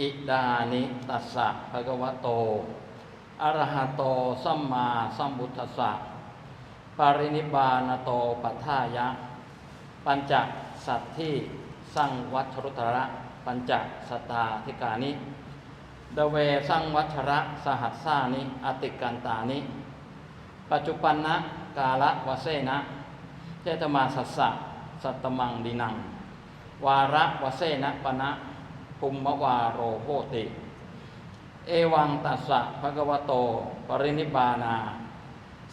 อิดานิตัสสะภะคะวะโตอะระหะโตสัมมาสัมพุทธัสสะปารินิบานโตปัฏฐายะ ปัญจสัตที่สังวัชรุตระ ปัญจสตาธิกานิเดเวสังวัชระสหัสสานิ อติกันตานิ ปัจจุปันนะกาละวะเสนะ เจตมาสัสสะ สัตตมังดินัง วาระวะเสนะปณะ ภุมมวาโรโหติ เอวังตัสสะภะคะวะโต ปรินิบานา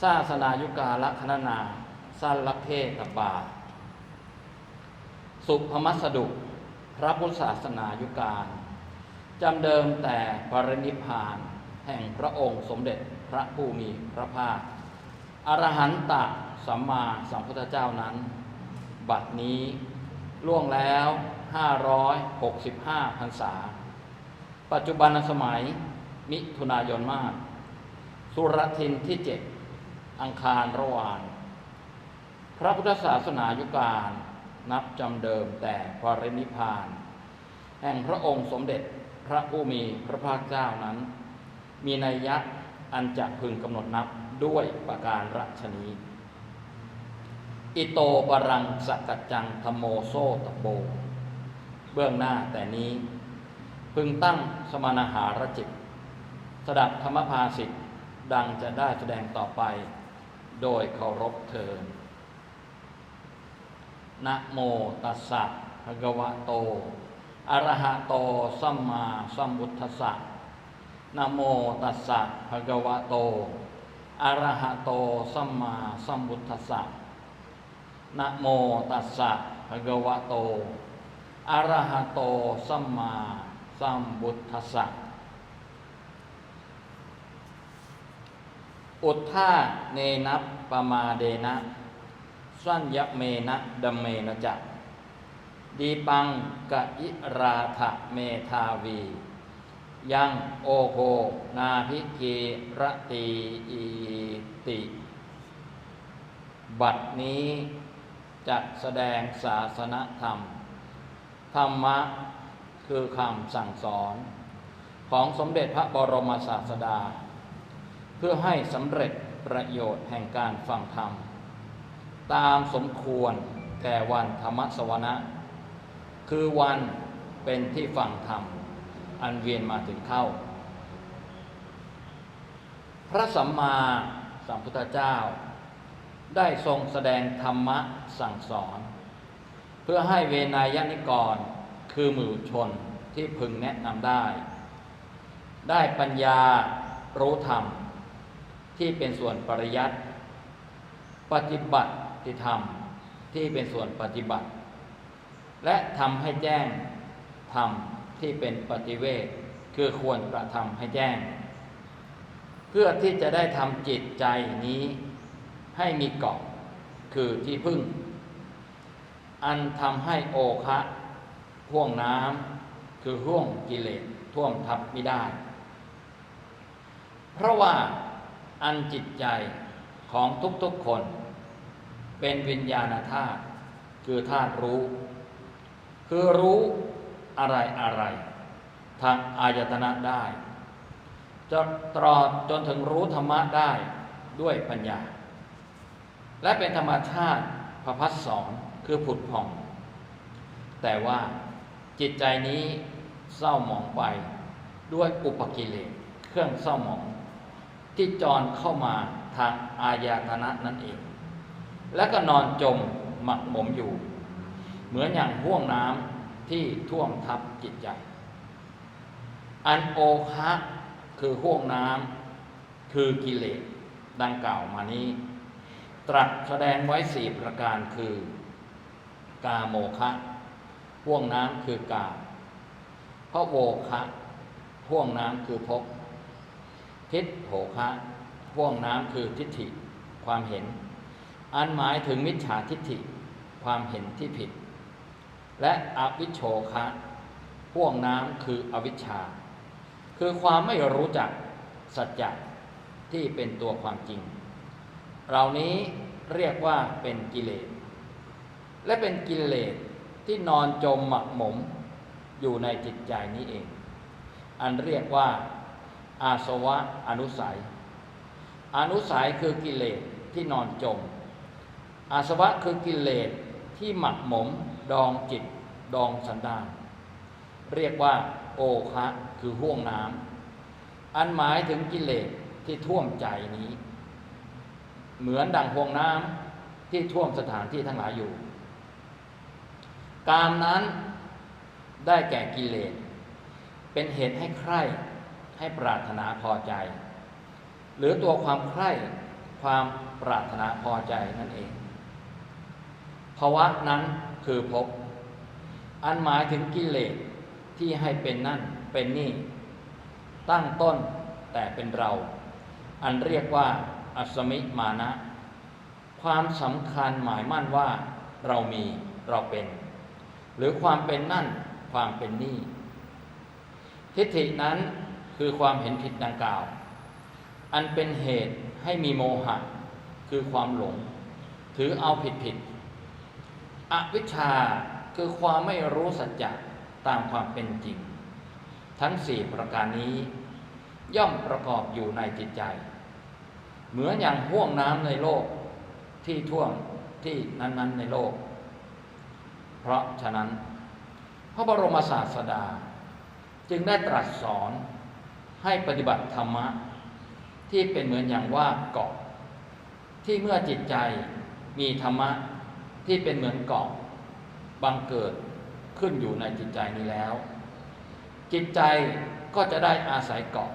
ซาสนายุกาลคณนาสัลลักเทตบา สุภมัสดุ พระพุทธศาสนายุการจำเดิมแต่ปรินิพพานแห่งพระองค์สมเด็จพระผู้มีพระภาคอรหันตะสัมมาสัมพุทธเจ้านั้น บัดนี้ล่วงแล้ว 565พรรษา ปัจจุบันสมัยมิถุนายนมาก สุรทินที่เจ็ดอังคารระหวางพระพุทธศาสนายุการนับจำเดิมแต่ปรินิพาน แห่งพระองค์สมเด็จพระผู้มีพระภาคเจ้านั้น มีนัยยะอันจะพึงกำหนดนับด้วยประการรัชนี อิโตปรังสกัจจังธโมโซตโบ เบื้องหน้าแต่นี้ พึงตั้งสมณหารจิต สดับธรรมภาสิทธิ์ดังจะได้แสดงต่อไป โดยเคารพเทินนะโมตัสสะภะคะวะโตอะระหะโตสัมมาสัมพุทธัสสะนะโมตัสสะภะคะวะโตอะระหะโตสัมมาสัมพุทธัสสะนะโมตัสสะภะคะวะโต อะรหะโตสัมมาสัมพุทธัสสะอุทธาเนนัปปมาเดนะ สัญญเมนะดัมเมนะจักดีปังกะอิราธะเมธาวี ยังโอโหนาภิกีรตีอีติ บัดนี้จัดแสดงศาสนธรรม ธรรมะคือคำสั่งสอน ของสมเด็จพระบรมศาสดา เพื่อให้สำเร็จประโยชน์แห่งการฟังธรรม ตามสมควรแก่วันธรรมสวนะ คือวันเป็นที่ฟังธรรม อันเวียนมาถึงเข้า พระสัมมาสัมพุทธเจ้า ได้ทรงแสดงธรรมะสั่งสอน พื่อให้เวนายนิกร คือหมู่ชนที่พึงแนะนำได้ ได้ปัญญารู้ธรรม ที่เป็นส่วนปริยัติปฏิบัติธรรมที่เป็นส่วนปฏิบัติ และทำให้แจ้งธรรมที่เป็นปฏิเวทคือควรกระทำให้แจ้ง เพื่อที่จะได้ทำจิตใจนี้ให้มีเกาะคือที่พึ่ง อันทำให้โอคะห่วงน้ำคือห่วงกิเลสท่วมทับไม่ได้ เพราะว่าอันจิตใจของทุกๆคน เป็นวิญญาณธาตุคือธาตุรู้ คือรู้อะไรอะไร ทางอายตนะได้จะตรอดจนถึงรู้ธรรมะได้ด้วยปัญญา และเป็นธรรมชาติ พระพัฒสอนคือผุดผ่อง แต่ว่าจิตใจนี้เศร้าหมองไปด้วยอุปกิเลสเครื่องเศร้าหมอง ที่จรเข้ามาทางอายตนะนั่นเอง และก็นอนจมหมักหมมอยู่ เหมือนอย่างห่วงน้ำที่ท่วมทับจิตใจ อันโอคะคือห่วงน้ำคือกิเลสดังกล่าวมานี้ ตรัสแสดงไว้สี่ประการคือ กาโมคะห่วงน้ำคือกาพระโวคะห่วงน้ำคือภพทิฏโหคะห่วงน้ำคือทิฏฐิ ความเห็น อันหมายถึงมิจฉาทิฏฐิ ความเห็นที่ผิด และอวิชโชคะห่วงน้ำคืออวิชชา คือความไม่รู้จักสัจจะที่เป็นตัวความจริง เหล่านี้เรียกว่าเป็นกิเลส และเป็นกิเลสที่นอนจมหมักหมมอยู่ในจิตใจนี้เอง อันเรียกว่าอาสวะอนุสัย อนุสัยคือกิเลสที่นอนจม อาสวะคือกิเลสที่หมักหมม ดองจิต ดองสันดาน เรียกว่า โอคะคือห่วงน้ำอันหมายถึงกิเลสที่ท่วมใจนี้ เหมือนดังห่วงน้ำที่ท่วมสถานที่ทั้งหลายอยู่ กามนั้นได้แก่กิเลส เป็นเหตุให้ใคร่ให้ปรารถนาพอใจ หรือตัวความใคร่ความปรารถนาพอใจนั่นเองภาวะนั้นคือภพอันหมายถึงกิเลสที่ให้เป็นนั่นเป็นนี่ ตั้งต้นแต่เป็นเรา อันเรียกว่า อัสมิมานะ ความสำคัญหมายมั่นว่าเรามีเราเป็น หรือความเป็นนั่นความเป็นนี่ ทิฏฐินั้นคือความเห็นผิดดังกล่าว อันเป็นเหตุให้มีโมหะ คือความหลง ถือเอาผิดผิด อวิชชาคือความไม่รู้สัจจะตามความเป็นจริง ทั้งสี่ประการนี้ ย่อมประกอบอยู่ในจิตใจ เหมือนอย่างห่วงน้ำในโลกที่ท่วมที่นั้น ๆในโลก เพราะฉะนั้นพระบรมศาสดา จึงได้ตรัสสอนให้ปฏิบัติธรรมะ ที่เป็นเหมือนอย่างว่าเกาะ ที่เมื่อจิตใจมีธรรมะที่เป็นเหมือนเกาะบังเกิดขึ้นอยู่ในจิตใจนี้แล้ว จิตใจก็จะได้อาศัยเกาะ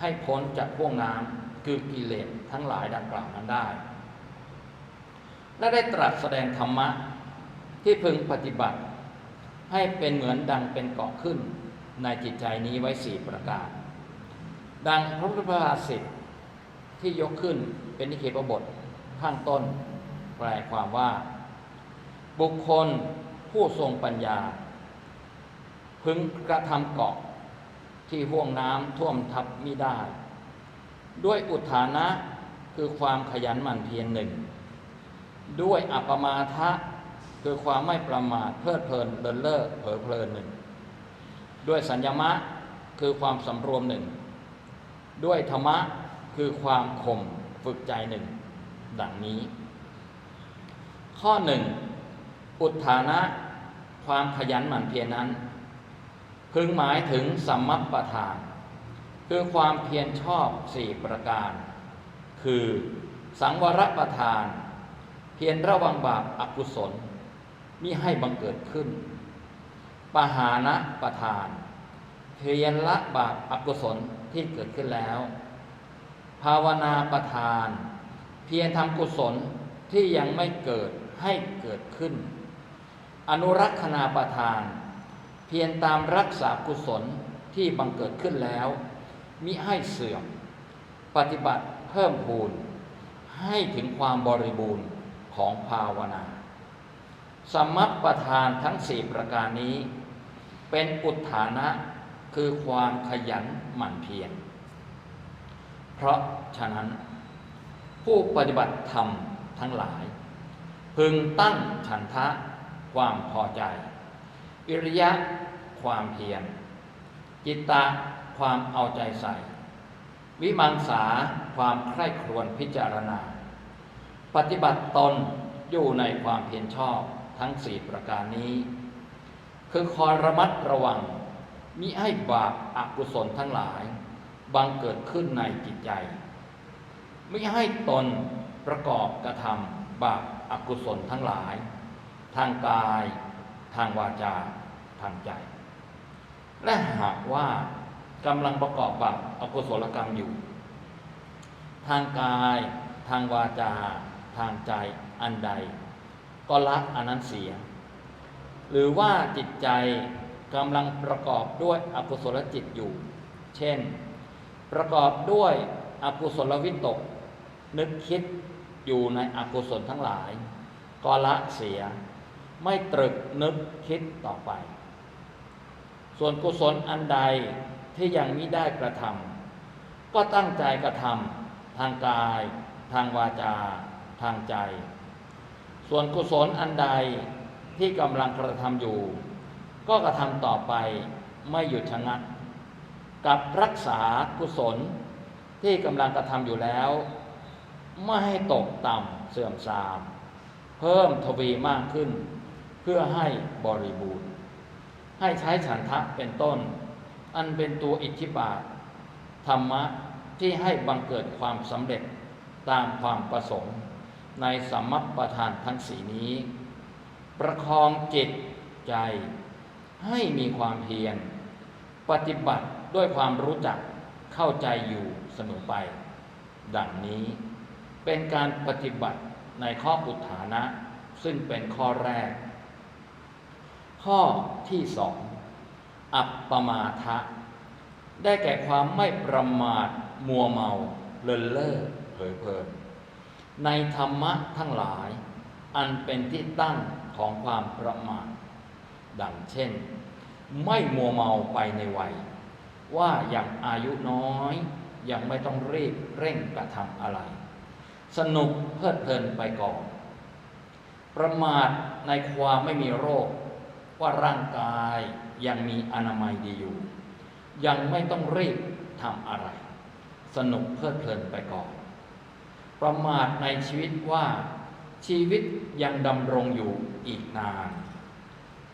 ให้พ้นจากพวกน้ำ คือกิเลสทั้งหลายดังกล่าวนั้นได้ และได้ตรัสแสดงธรรมะที่พึงปฏิบัติ ให้เป็นเหมือนดังเป็นเกาะขึ้น ในจิตใจนี้ไว้สี่ประการ ดังพระพุทธภาษิตที่ยกขึ้นเป็นนิเคปบทข้างต้น แปลความว่า บุคคลผู้ทรงปัญญา พึงกระทำเกาะที่ห่วงน้ำท่วมทับมิได้ ด้วยอุทานะคือความขยันหมั่นเพียรหนึ่ง ด้วยอัปมาทะคือความไม่ประมาทเพลิดเพลินเดินเลิกเผลอเพลินหนึ่ง ด้วยสัญญมะคือความสำรวมหนึ่ง ด้วยธรรมะคือความข่มฝึกใจหนึ่ง ดังนี้ ข้อหนึ่งอุทานะความขยันหมั่นเพียรนั้น พึงหมายถึงสัมมัปปทาน คือความเพียรชอบสี่ประการ คือสังวรประทาน เพียรระวังบาปอกุศลมิให้บังเกิดขึ้น ปหานะประทาน เพียรละบาปอกุศลที่เกิดขึ้นแล้ว ภาวนาประทาน เพียรทำกุศลที่ยังไม่เกิดให้เกิดขึ้น อนุรักษณาประทาน เพียรตามรักษากุศลที่บังเกิดขึ้นแล้ว มิให้เสื่อม ปฏิบัติเพิ่มพูน ให้ถึงความบริบูรณ์ของภาวนา สมัปประทานทั้งสี่ประการนี้ เป็นอุทานะคือความขยันหมั่นเพียร เพราะฉะนั้น ผู้ปฏิบัติธรรมทั้งหลาย พึงตั้งฉันทะความพอใจ วิริยะความเพียรจิตตะ ความเอาใจใส่ วิมังสาความใคร่ครวญพิจารณา ปฏิบัติตนอยู่ในความเพียรชอบทั้งสี่ประการนี้ คือคอยระมัดระวัง มิให้บาปอากุศลทั้งหลาย บังเกิดขึ้นในจิตใจไม่ให้ตนประกอบกระทำบาปอากุศลทั้งหลาย ทางกาย ทางวาจา ทางใจ และหากว่า กำลังประกอบบาปอกุศลกรรมอยู่ ทางกาย ทางวาจา ทางใจอันใด ก็ละอันนั้นเสีย หรือว่าจิตใจกำลังประกอบด้วยอกุศลจิตอยู่ เช่น ประกอบด้วยอกุศลวิตก นึกคิดอยู่ในอกุศลทั้งหลาย ก็ละเสีย ไม่ตรึกนึกคิดต่อไป ส่วนกุศลอันใด ที่ยังมิได้กระทำก็ตั้งใจกระทำทางกาย ทางวาจา ทางใจ ส่วนกุศลอันใดที่กำลังกระทำอยู่ ก็กระทำต่อไปไม่หยุดชะงักกับรักษากุศลที่กำลังกระทำอยู่แล้ว ไม่ให้ตกต่ำเสื่อมทราม เพิ่มทวีมากขึ้น เพื่อให้บริบูรณ์ ให้ใช้ฉันทะเป็นต้น อันเป็นตัวอิทธิบาท ธรรมะที่ให้บังเกิดความสำเร็จตามความประสงค์ ในสัมมัปประธานทั้งสีนี้ ประคองจิตใจ ให้มีความเพียรปฏิบัติด้วยความรู้จักเข้าใจอยู่เสมอไป ดังนี้เป็นการปฏิบัติในข้ออุทานะ ซึ่งเป็นข้อแรก ข้อที่สอง อัปปมาทะ ได้แก่ความไม่ประมาทมัวเมาเลินเล่อเผยเพลินในธรรมะทั้งหลาย อันเป็นที่ตั้งของความประมาทดังเช่น ไม่มัวเมาไปในวัย ว่าอย่างอายุน้อยยังไม่ต้องรีบเร่งกระทำอะไร สนุกเพลิดเพลินไปก่อน ประมาทในความไม่มีโรค ว่าร่างกาย ยังมีอนามัยดีอยู่ ยังไม่ต้องรีบทำอะไร สนุกเพลิดเพลินไปก่อน ประมาทในชีวิตว่าชีวิตยังดำรงอยู่อีกนาน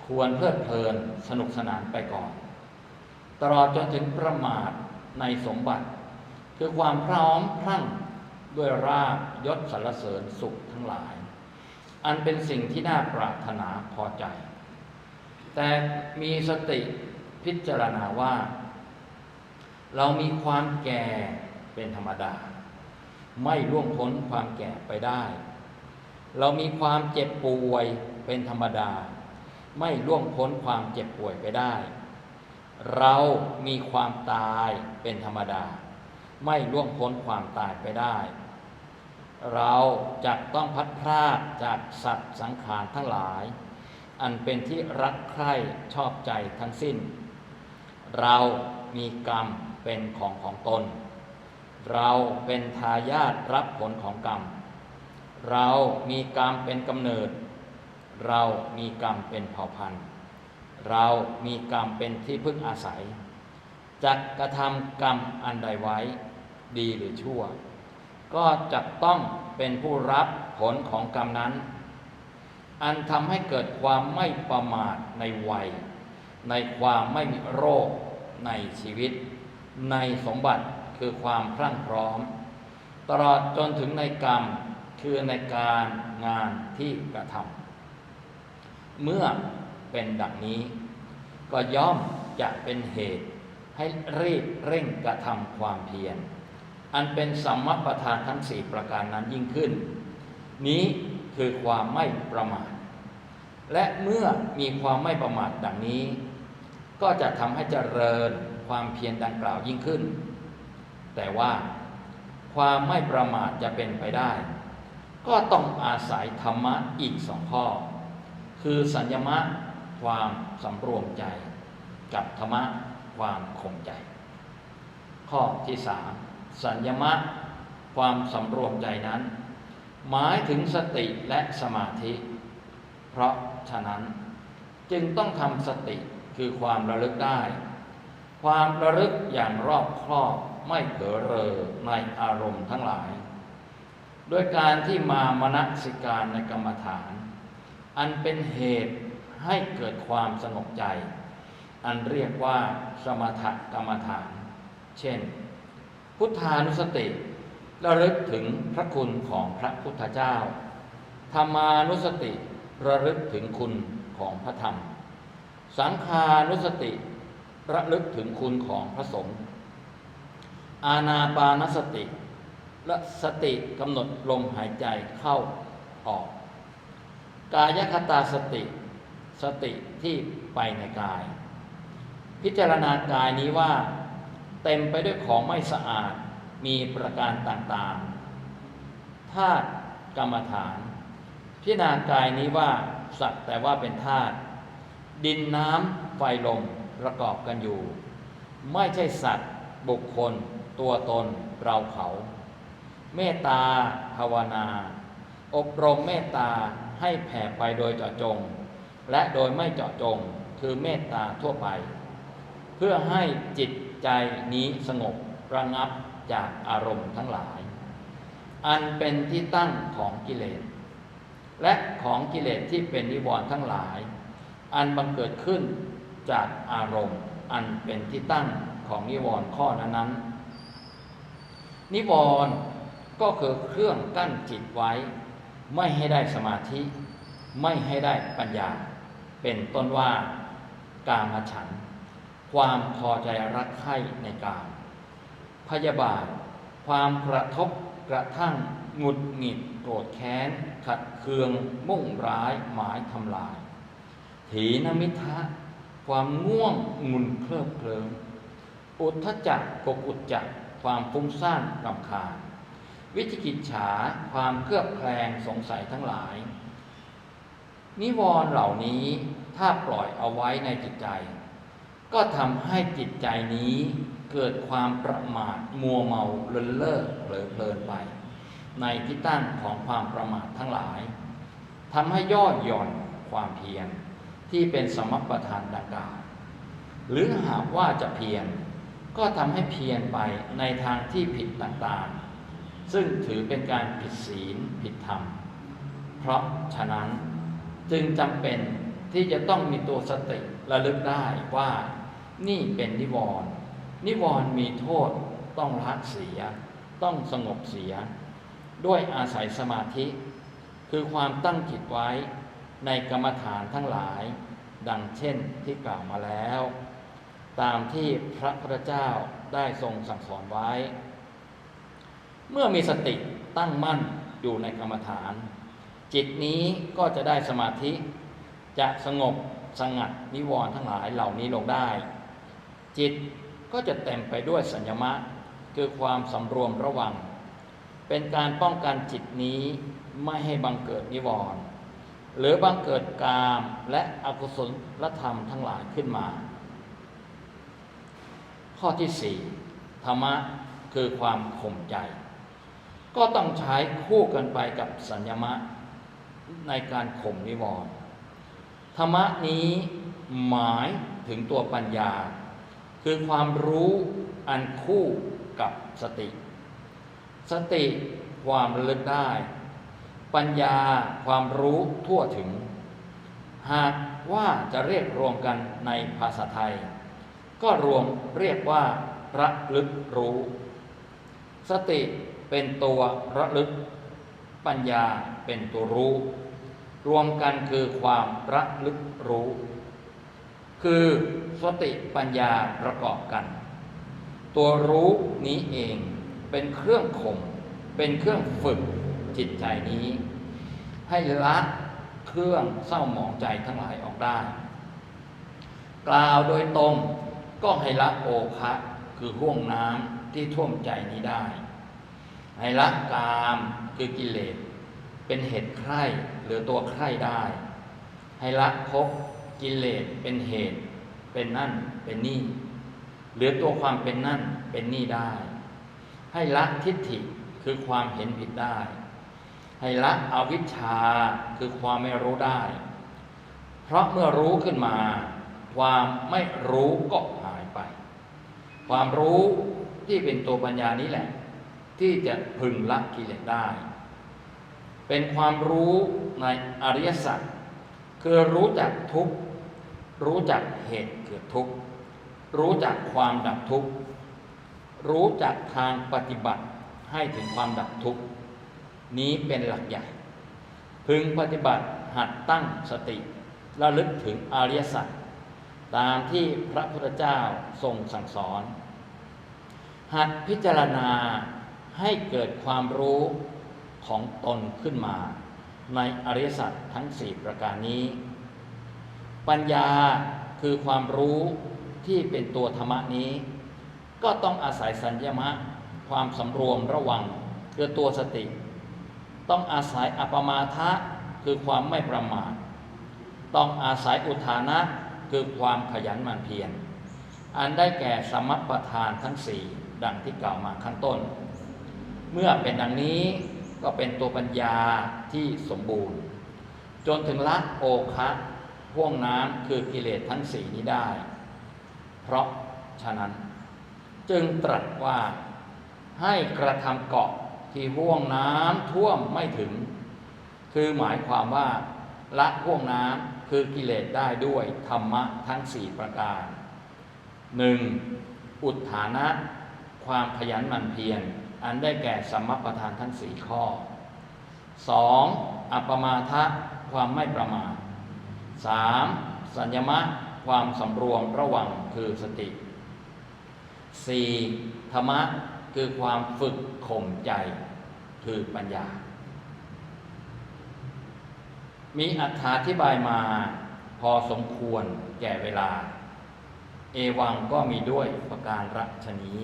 ควรเพลิดเพลินสนุกสนานไปก่อน ตลอดจนถึงประมาทในสมบัติ คือความพร้อมพรั่งด้วยราบยศสรรเสริญสุขทั้งหลาย อันเป็นสิ่งที่น่าปรารถนาพอใจ แต่มีสติพิจารณาว่า เรามีความแก่เป็นธรรมดา ไม่ล่วงพ้นความแก่ไปได้ เรามีความเจ็บป่วยเป็นธรรมดา ไม่ล่วงพ้นความเจ็บป่วยไปได้ เรามีความตายเป็นธรรมดา ไม่ล่วงพ้นความตายไปได้เราจะต้องพัดพรากจากสัตว์สังขารทั้งหลาย อันเป็นที่รักใคร่ชอบใจทั้งสิ้น เรามีกรรมเป็นของของตน เราเป็นทายาทรับผลของกรรม เรามีกรรมเป็นกำเนิด เรามีกรรมเป็นเผ่าพันธุ์ เรามีกรรมเป็นที่พึ่งอาศัยจะกระทำกรรมอันใดไว้ ดีหรือชั่ว ก็จะต้องเป็นผู้รับผลของกรรมนั้น อันทำให้เกิดความไม่ประมาทในวัย ในความไม่มีโรคในชีวิต ในสมบัติคือความพรั่งพร้อม ตลอดจนถึงในกรรมคือในการงานที่กระทำเมื่อเป็นดังนี้ ก็ย่อมจะเป็นเหตุให้รีบเร่งกระทำความเพียรอันเป็นสัมมประธานทั้งสี่ประการนั้นยิ่งขึ้น นี้ คือความไม่ประมาท และเมื่อมีความไม่ประมาทดังนี้ ก็จะทำให้เจริญความเพียรดังกล่าวยิ่งขึ้น แต่ว่าความไม่ประมาทจะเป็นไปได้ ก็ต้องอาศัยธรรมะอีกสองข้อ คือสัญญมะความสำรวมใจ กับธรรมะความคงใจ ข้อที่สามสัญญมะความสำรวมใจนั้น หมายถึงสติและสมาธิ เพราะฉะนั้นจึงต้องทำสติคือความระลึกได้ ความระลึกอย่างรอบครอบไม่เผลอเรอในอารมณ์ทั้งหลาย โดยการที่มามนสิการในกรรมฐาน อันเป็นเหตุให้เกิดความสงบใจ อันเรียกว่าสมถกรรมฐาน เช่น พุทธานุสติ ระลึกถึงพระคุณของพระพุทธเจ้า ธรรมานุสติระลึกถึงคุณของพระธรรม สังขานุสติระลึกถึงคุณของพระสงฆ์อาณาปานสติ และสติกำหนดลมหายใจเข้าออก กายคตาสติ สติที่ไปในกาย พิจารณากายนี้ว่า เต็มไปด้วยของไม่สะอาด มีประการต่างๆธาตุกรรมฐาน พิจารณากายนี้ว่าสักแต่ว่าเป็นธาตุดินน้ำไฟลมประกอบกันอยู่ ไม่ใช่สัตว์ บุคคล ตัวตนเราเขา เมตตาภาวนา อบรมเมตตาให้แผ่ไปโดยเจาะจง และโดยไม่เจาะจงคือเมตตาทั่วไป เพื่อให้จิตใจนี้สงบระงับ จากอารมณ์ทั้งหลาย อันเป็นที่ตั้งของกิเลส และของกิเลสที่เป็นนิวรณ์ทั้งหลาย อันบังเกิดขึ้นจากอารมณ์ อันเป็นที่ตั้งของนิวรณ์ข้อนั้นๆนิวรณ์ก็คือเครื่องกั้นจิตไว้ ไม่ให้ได้สมาธิ ไม่ให้ได้ปัญญา เป็นต้นว่ากามฉัน ความพอใจรักใคร่ในกาม พยาบาท ความกระทบกระทั่งหงุดหงิดโกรธแค้น ขัดเคือง มุ่งร้าย หมายทำลาย ถีนมิทะ ความง่วงงุนเคลิบเคลิ้มอุทธจักกกุจจักความฟุ้งซ่านรำคาญ วิจิกิจฉาความเครือบแคลงสงสัยทั้งหลาย นิวรณ์เหล่านี้ถ้าปล่อยเอาไว้ในจิตใจ ก็ทำให้จิตใจนี้เกิดความประมาทมัวเมาเลินเล่อเผลอเพลินไป ในที่ตั้งของความประมาททั้งหลายทำให้ย่อหย่อนความเพียรที่เป็นสมประทานดังกล่าวหรือหากว่าจะเพียรก็ทำให้เพียรไปในทางที่ผิดต่างๆ ซึ่งถือเป็นการผิดศีลผิดธรรม เพราะฉะนั้นจึงจำเป็นที่จะต้องมีตัวสติระลึกได้ว่า นี่เป็นนิวรณ์นิวรณ์มีโทษต้องละเสีย ต้องสงบเสีย ด้วยอาศัยสมาธิ คือความตั้งจิตไว้ในกรรมฐานทั้งหลาย ดังเช่นที่กล่าวมาแล้ว ตามที่พระพุทธเจ้าได้ทรงสั่งสอนไว้ เมื่อมีสติตั้งมั่นอยู่ในกรรมฐาน จิตนี้ก็จะได้สมาธิ จะสงบสงัดนิวรณ์ทั้งหลายเหล่านี้ลงได้ จิตก็จะเต็มไปด้วยสัญญมะ คือความสำรวมระวัง เป็นการป้องกันจิตนี้ไม่ให้บังเกิดนิวรณ์หรือบังเกิดกามและอกุศลธรรมทั้งหลายขึ้นมา ข้อที่สี่ธรรมะคือความข่มใจ ก็ต้องใช้คู่กันไปกับสัญญมะ ในการข่มนิวรณ์ธรรมะนี้หมายถึงตัวปัญญา คือความรู้อันคู่กับสติ สติความระลึกได้ ปัญญาความรู้ทั่วถึง หากว่าจะเรียกรวมกันในภาษาไทย ก็รวมเรียกว่าระลึกรู้ สติเป็นตัวระลึก ปัญญาเป็นตัวรู้ รวมกันคือความระลึกรู้ คือสติปัญญาประกอบกัน ตัวรู้นี้เองเป็นเครื่องข่มเป็นเครื่องฝึกจิตใจนี้ ให้ละเครื่องเศร้าหมองใจทั้งหลายออกได้ กล่าวโดยตรงก็ให้ละโอคะคือห่วงน้ำที่ท่วมใจนี้ได้ ให้ละกามคือกิเลสเป็นเหตุใคร่หรือตัวใคร่ได้ ให้ละภพ กิเลสเป็นเหตุ เป็นนั่นเป็นนี่หรือตัวความเป็นนั่นเป็นนี่ได้ ให้ละทิฏฐิคือความเห็นผิดได้ ให้ละอวิชชาคือความไม่รู้ได้ เพราะเมื่อรู้ขึ้นมา ความไม่รู้ก็หายไป ความรู้ที่เป็นตัวปัญญานี้แหละ ที่จะพึงละกิเลสได้ เป็นความรู้ในอริยสัจคือรู้จักทุกข์ รู้จักเหตุเกิดทุกข์ รู้จักความดับทุกข์ รู้จักทางปฏิบัติให้ถึงความดับทุกข์ นี้เป็นหลักใหญ่ พึงปฏิบัติหัดตั้งสติระลึกถึงอริยสัจตามที่พระพุทธเจ้าทรงสั่งสอน หัดพิจารณาให้เกิดความรู้ของตนขึ้นมา ในอริยสัจทั้งสี่ประการนี้ ปัญญาคือความรู้ที่เป็นตัวธรรมนี้ ก็ต้องอาศัยสัญญมะ ความสำรวมระวังคือตัวสติ ต้องอาศัยอปมาทะคือความไม่ประมาทต้องอาศัยอุทานะคือความขยันหมั่นเพียรอันได้แก่สมัปประธานทั้งสี่ดังที่กล่าวมาข้างต้น เมื่อเป็นดังนี้ก็เป็นตัวปัญญาที่สมบูรณ์ จนถึงละโอคะ ห่วงน้ำคือกิเลสทั้งสี่นี้ได้ เพราะฉะนั้นจึงตรัสว่าให้กระทำเกาะที่ห่วงน้ำท่วมไม่ถึง คือหมายความว่าละห่วงน้ำคือกิเลสได้ด้วยธรรมะทั้งสี่ประการหนึ่งอุทธานะ ความขยันหมั่นเพียรอันได้แก่สัมมประธานทั้งสี่ข้อสองอัปปมาทะความไม่ประมาท สามสัญญมะความสำรวมระวังคือสติสี่ธรรมะคือความฝึกข่มใจ คือปัญญา มีอธิบายมาพอสมควรแก่เวลา เอวังก็มีด้วยประการรัชนี้